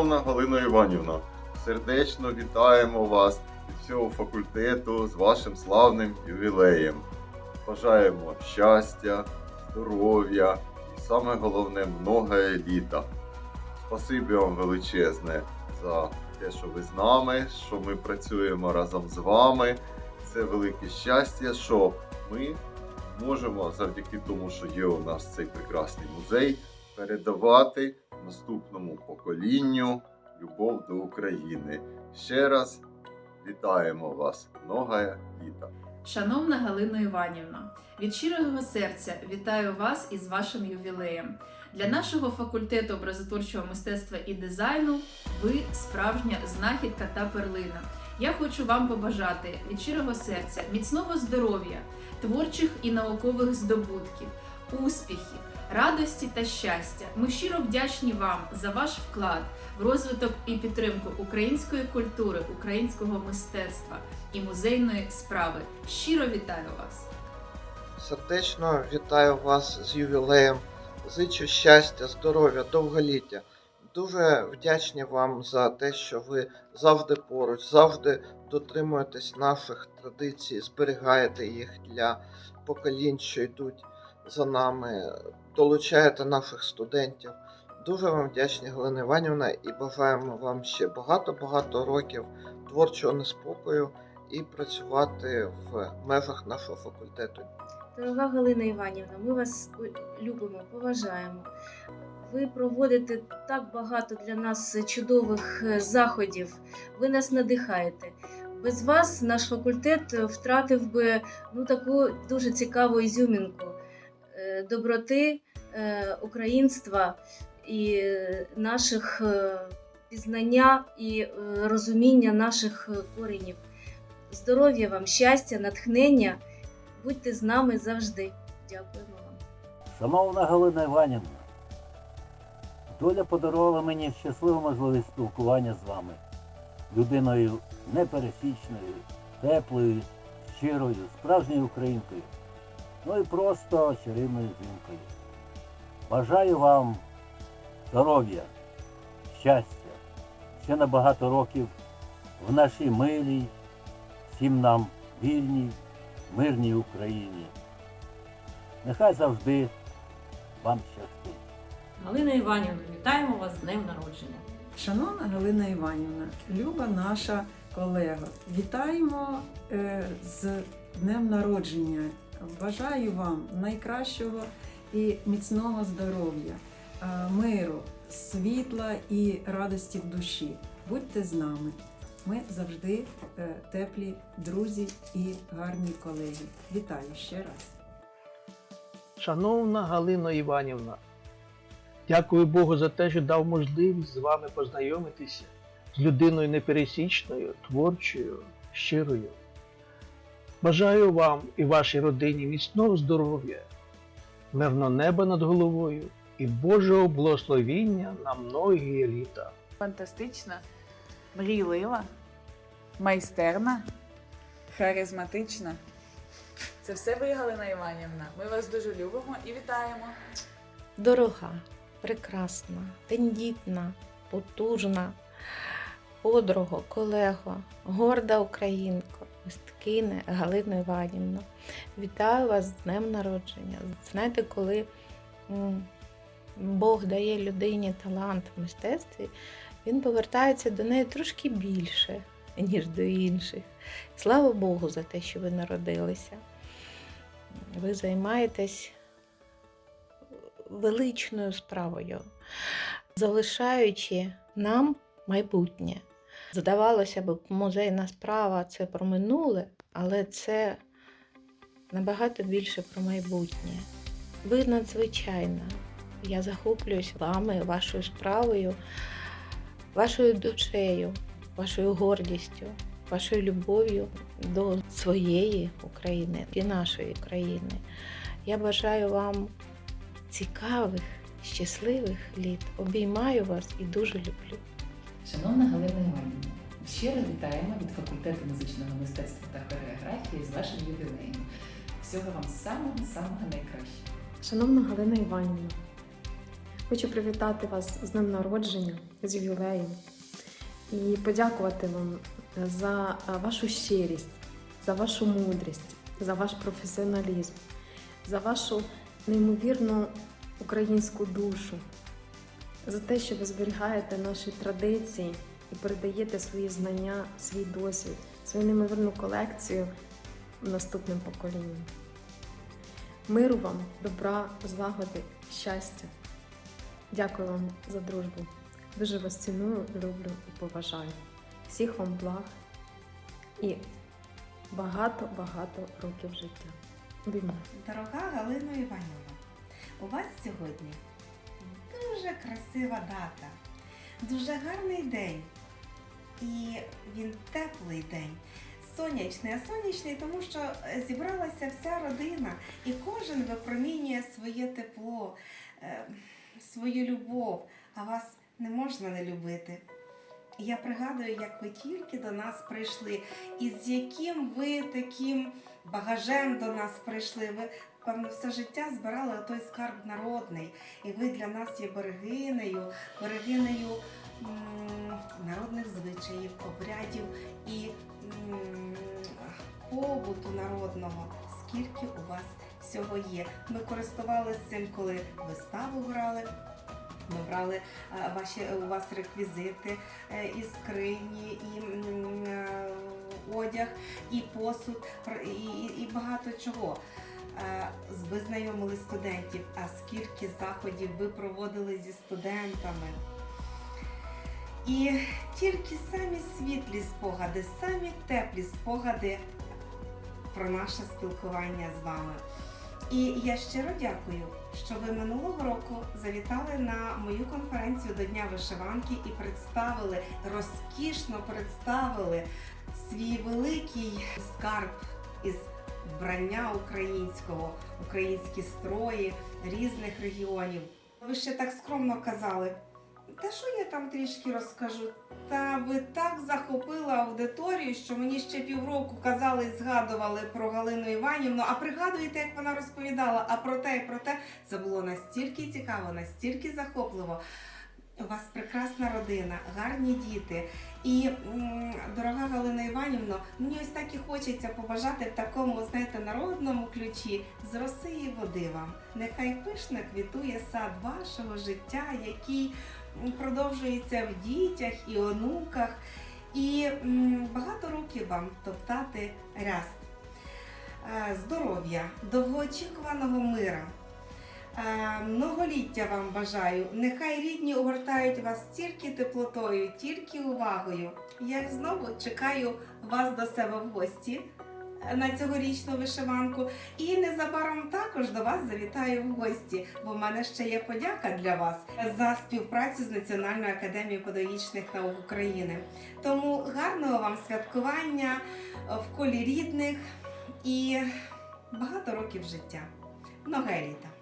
Шановна Галина Іванівна, сердечно вітаємо вас від всього факультету з вашим славним ювілеєм. Бажаємо щастя, здоров'я і саме головне многое літа. Спасибі вам величезне за те, що ви з нами, що ми працюємо разом з вами. Це велике щастя, що ми можемо завдяки тому, що є у нас цей прекрасний музей, передавати наступному поколінню любов до України. Ще раз вітаємо вас, многое літа! Шановна Галина Іванівна, від щирого серця вітаю вас із вашим ювілеєм. Для нашого факультету образотворчого мистецтва і дизайну ви справжня знахідка та перлина. Я хочу вам побажати від щирого серця міцного здоров'я, творчих і наукових здобутків, успіхів, радості та щастя. Ми щиро вдячні вам за ваш вклад в розвиток і підтримку української культури, українського мистецтва і музейної справи. Щиро вітаю вас! Сердечно вітаю вас з ювілеєм. Зичу щастя, здоров'я, довголіття. Дуже вдячні вам за те, що ви завжди поруч, завжди дотримуєтесь наших традицій, зберігаєте їх для поколінь, що йдуть за нами, долучаєте наших студентів. Дуже вам вдячні, Галина Іванівна, і бажаємо вам ще багато-багато років творчого неспокою і працювати в межах нашого факультету. Дорога Галина Іванівна, ми вас любимо, поважаємо. Ви проводите так багато для нас чудових е, заходів. Ви нас надихаєте. Без вас наш факультет втратив би ну, таку дуже цікаву ізюмінку е, доброти, е, українства і е, наших е, пізнання і е, розуміння наших е, коренів. Здоров'я вам, щастя, натхнення. Будьте з нами завжди. Дякуємо вам. Шановна Галина Іванівна, доля подарувала мені щасливу можливість спілкування з вами, людиною непересічною, теплою, щирою, справжньою українкою, ну і просто чарівною жінкою. Бажаю вам здоров'я, щастя, ще на багато років в нашій милій, всім нам вільній, мирній Україні. Нехай завжди вам щастить. Галина Іванівна, вітаємо вас з днем народження. Шановна Галина Іванівна, люба наша колега, вітаємо е, з днем народження. Бажаю вам найкращого і міцного здоров'я, е, миру, світла і радості в душі. Будьте з нами. Ми завжди е, теплі друзі і гарні колеги. Вітаю ще раз. Шановна Галина Іванівна, дякую Богу за те, що дав можливість з вами познайомитися з людиною непересічною, творчою, щирою. Бажаю вам і вашій родині міцного здоров'я, мирного неба над головою і Божого благословіння на многі літа. фантастична, мрійлива, майстерна, харизматична. Це все ви, Галина Іванівна. Ми вас дуже любимо і вітаємо. дорога, прекрасна, тендітна, потужна, подруго, колего, горда українко, мисткине Галина Іванівна. Вітаю вас з днем народження. Знаєте, коли Бог дає людині талант в мистецтві, він повертається до неї трошки більше, ніж до інших. Слава Богу за те, що ви народилися. Ви займаєтесь величною справою, залишаючи нам майбутнє. Здавалося б, музейна справа це про минуле, але це набагато більше про майбутнє. Ви надзвичайна. Я захоплююсь вами, вашою справою, вашою душею, вашою гордістю, вашою любов'ю до своєї України і нашої країни. Я бажаю вам цікавих, щасливих літ. Обіймаю вас і дуже люблю. Шановна Галина Іванівна, щиро вітаємо від факультету музичного мистецтва та хореографії з вашим ювілеєм. Всього вам самого-самого найкращого. Шановна Галина Іванівна, Хочу привітати вас з днем народження, з ювілеєм і подякувати вам за вашу щирість, за вашу мудрість, за ваш професіоналізм, за вашу неймовірну українську душу, за те, що ви зберігаєте наші традиції і передаєте свої знання, свій досвід, свою неймовірну колекцію наступним поколінням. Миру вам, добра, злагоди, щастя. Дякую вам за дружбу. Дуже вас ціную, люблю і поважаю. Всіх вам благ і багато-багато років життя. Обіймаю. Дорога Галина Іванівна, у вас сьогодні дуже красива дата, дуже гарний день. І він теплий день. Сонячний, а сонячний, тому що зібралася вся родина, і кожен випромінює своє тепло, е, свою любов, а вас не можна не любити. Я пригадую, як ви тільки до нас прийшли, і з яким ви таким багажем до нас прийшли. Ви, певно, все життя збирали той скарб народний. І ви для нас є берегинею, берегинею народних звичаїв, обрядів і побуту народного. Скільки у вас всього є. Ми користувалися цим, коли виставу грали. Ми брали ваші у вас реквізити е, і скрині, і е, одяг, і посуд, і, і багато чого. Е, Ви знайомили студентів, а скільки заходів ви проводили зі студентами. І тільки самі світлі спогади, самі теплі спогади про наше спілкування з вами. І я щиро дякую, що ви минулого року завітали на мою конференцію до Дня вишиванки і представили, розкішно представили свій великий скарб із вбрання українського, українські строї різних регіонів. Ви ще так скромно казали. Та що я там трішки розкажу? Та ви так захопили аудиторію, що мені ще півроку казали і згадували про Галину Іванівну. А пригадуєте, як вона розповідала? А про те і про те це було настільки цікаво, настільки захопливо. У вас прекрасна родина, гарні діти. І дорога Галина Іванівна, мені ось так і хочеться побажати в такому, знаєте, народному ключі з роси і води вам. Нехай пишно квітує сад вашого життя, який продовжується в дітях і онуках. І багато років вам топтати ряст. Е, Здоров'я, довгоочікуваного мира. Е, Многоліття вам бажаю. Нехай рідні огортають вас тільки теплотою, тільки увагою. Я знову чекаю вас до себе в гості е, на цьогорічну вишиванку. І незабаром також до вас завітаю в гості, бо в мене ще є подяка для вас за співпрацю з Національною академією педагогічних наук України. Тому гарного вам святкування е, в колі рідних і багато років життя. Много літа!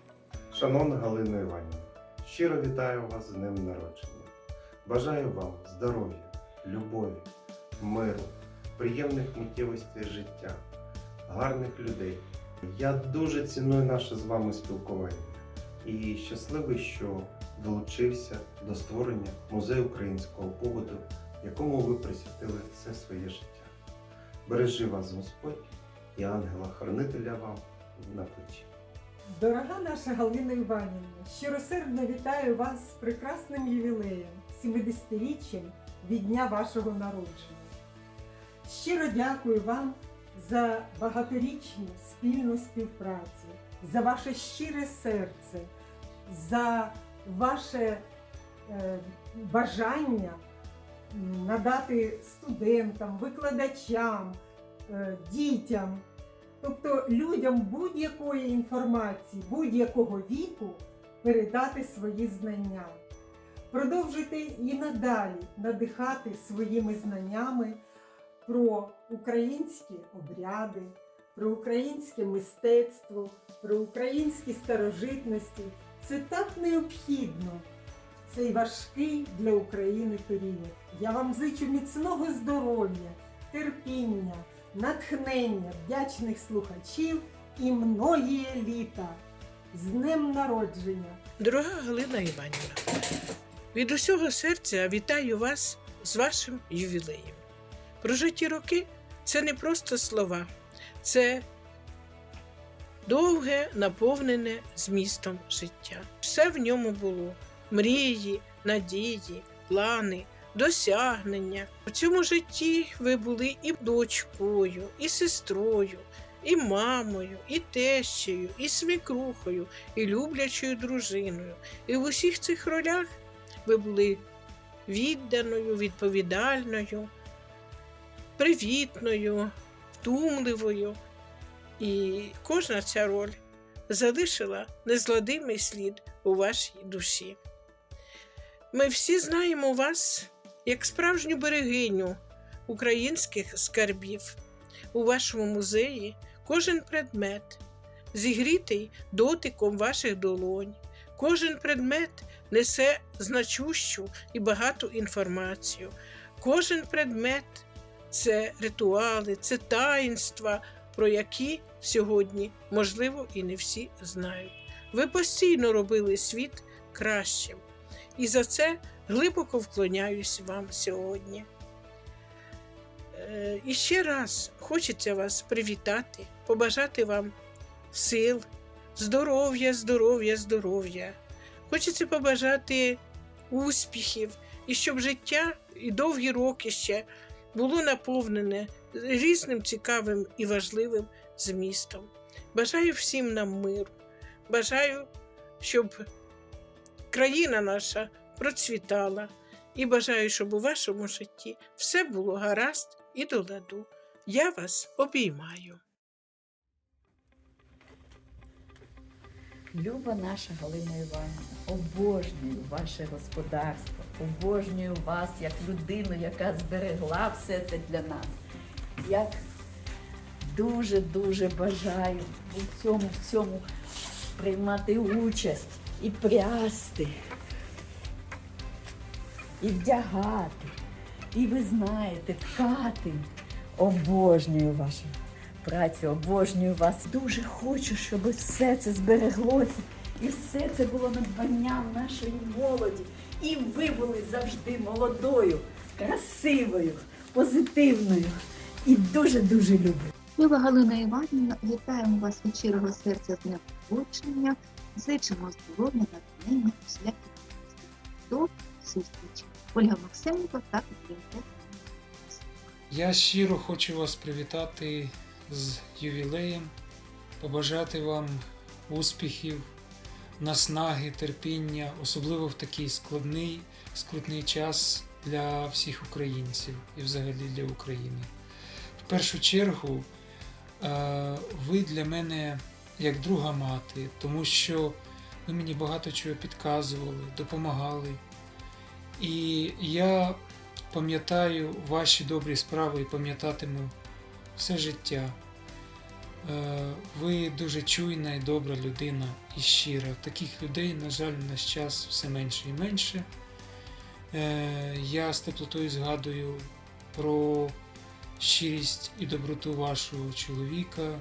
Шановна Галина Іванівна, щиро вітаю вас з днем народження. Бажаю вам здоров'я, любові, миру, приємних миттєвостей життя, гарних людей. Я дуже ціную наше з вами спілкування і щасливий, що долучився до створення музею українського побуту, якому ви присвятили все своє життя. Бережи вас Господь і ангела-хранителя вам на плечі. Дорога наша Галина Іванівна, щиросердно вітаю вас з прекрасним ювілеєм, 70-річчям від дня вашого народження. Щиро дякую вам за багаторічну спільну співпрацю, за ваше щире серце, за ваше е, бажання надати студентам, викладачам, е, дітям Тобто людям будь-якої інформації, будь-якого віку передати свої знання. Продовжуйте і надалі надихати своїми знаннями про українські обряди, про українське мистецтво, про українські старожитності. Це так необхідно цей важкий для України період. Я вам зичу міцного здоров'я, терпіння натхнення вдячних слухачів і многії літа. З днем народження! Дорога Галина Іванівна, від усього серця вітаю вас з вашим ювілеєм. Прожиті роки це не просто слова, це довге, наповнене змістом життя. Все в ньому було: мрії, надії, плани, досягнення. У цьому житті ви були і дочкою, і сестрою, і мамою, і тещею, і свекрухою, і люблячою дружиною. І в усіх цих ролях ви були відданою, відповідальною, привітною, втумливою. І кожна ця роль залишила незгладимий слід у вашій душі. Ми всі знаємо вас як справжню берегиню українських скарбів. У вашому музеї кожен предмет зігрітий дотиком ваших долонь. Кожен предмет несе значущу і багату інформацію. Кожен предмет це ритуали, це таїнства, про які сьогодні, можливо, і не всі знають. Ви постійно робили світ кращим. І за це глибоко вклоняюсь вам сьогодні. Е, І ще раз хочеться вас привітати, побажати вам сил, здоров'я, здоров'я, здоров'я. Хочеться побажати успіхів і щоб життя і довгі роки ще було наповнене різним цікавим і важливим змістом. Бажаю всім нам миру. Бажаю, щоб країна наша процвітала. І бажаю, щоб у вашому житті все було гаразд і до ладу. Я вас обіймаю. Люба наша Галина Іванівна, обожнюю ваше господарство, обожнюю вас як людину, яка зберегла все це для нас. Як дуже-дуже бажаю у цьому всьому приймати участь і прясти, і вдягати, і ви знаєте, ткати. Обожнюю вашу працю, обожнюю вас. Дуже хочу, щоб все це збереглося. І все це було надбанням нашої молоді. І ви були завжди молодою, красивою, позитивною і дуже-дуже любою. Люба Галина Іванівна, вітаємо вас від щирого серця з днем народження. Зичимо здоров'я, натхнення, радостей. До зустрічі. Ольга Максименко та Катерина. Я щиро хочу вас привітати з ювілеєм, побажати вам успіхів, наснаги, терпіння, особливо в такий складний, скрутний час для всіх українців і взагалі для України. В першу чергу, е, ви для мене як друга мати, тому що ви мені багато чого підказували, допомагали. І я пам'ятаю ваші добрі справи і пам'ятатиму все життя. Е, Ви дуже чуйна і добра людина і щира. Таких людей, на жаль, в наш час все менше і менше. Е, Я з теплотою згадую про щирість і доброту вашого чоловіка,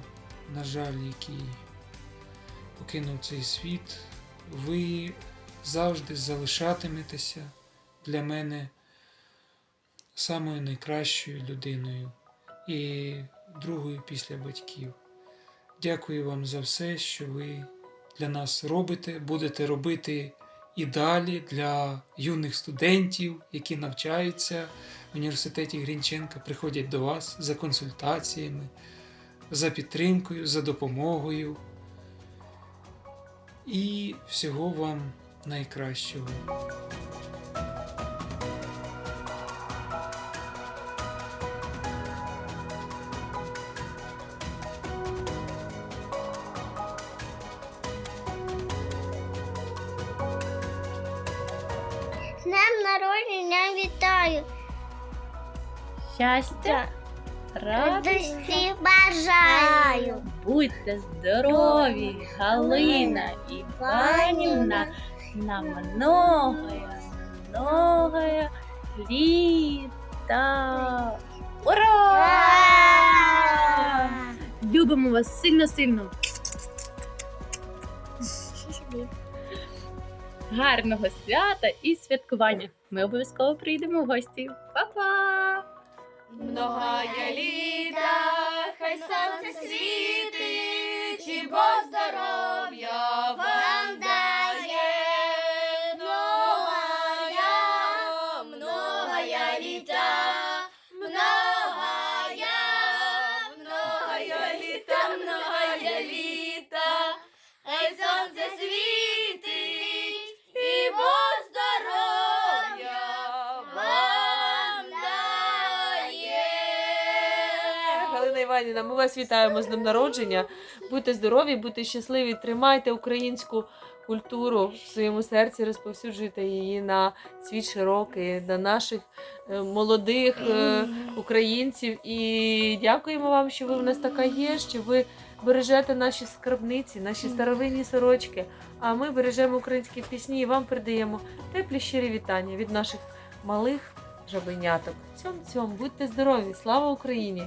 на жаль, який покинув цей світ. Ви завжди залишатиметеся для мене самою найкращою людиною і другою після батьків. Дякую вам за все, що ви для нас робите, будете робити і далі для юних студентів, які навчаються в університеті Грінченка, приходять до вас за консультаціями, за підтримкою, за допомогою. І всього вам найкращого. Щастя, Радості бажаю. Будьте здорові, Галина Іванівна, на многое, многое літа. Ура! Любимо вас сильно-сильно. гарного свята і святкування. Ми обов'язково прийдемо в гості. Па-па! Многая літа, хай сонце світить, і Бог здоров'я вам дає. Многая, многая літа, многая, многая літа, многая літа, хай сонце світить, Іванівна, ми вас вітаємо з днем народження. Будьте здорові, будьте щасливі, тримайте українську культуру в своєму серці, розповсюджуйте її на світ широкий, на наших е, молодих е, українців. І дякуємо вам, що ви в нас така є, що ви бережете наші скарбниці, наші старовинні сорочки. А ми бережемо українські пісні і вам передаємо теплі щирі вітання від наших малих жабеняток. Цьом цьом, будьте здорові! Слава Україні!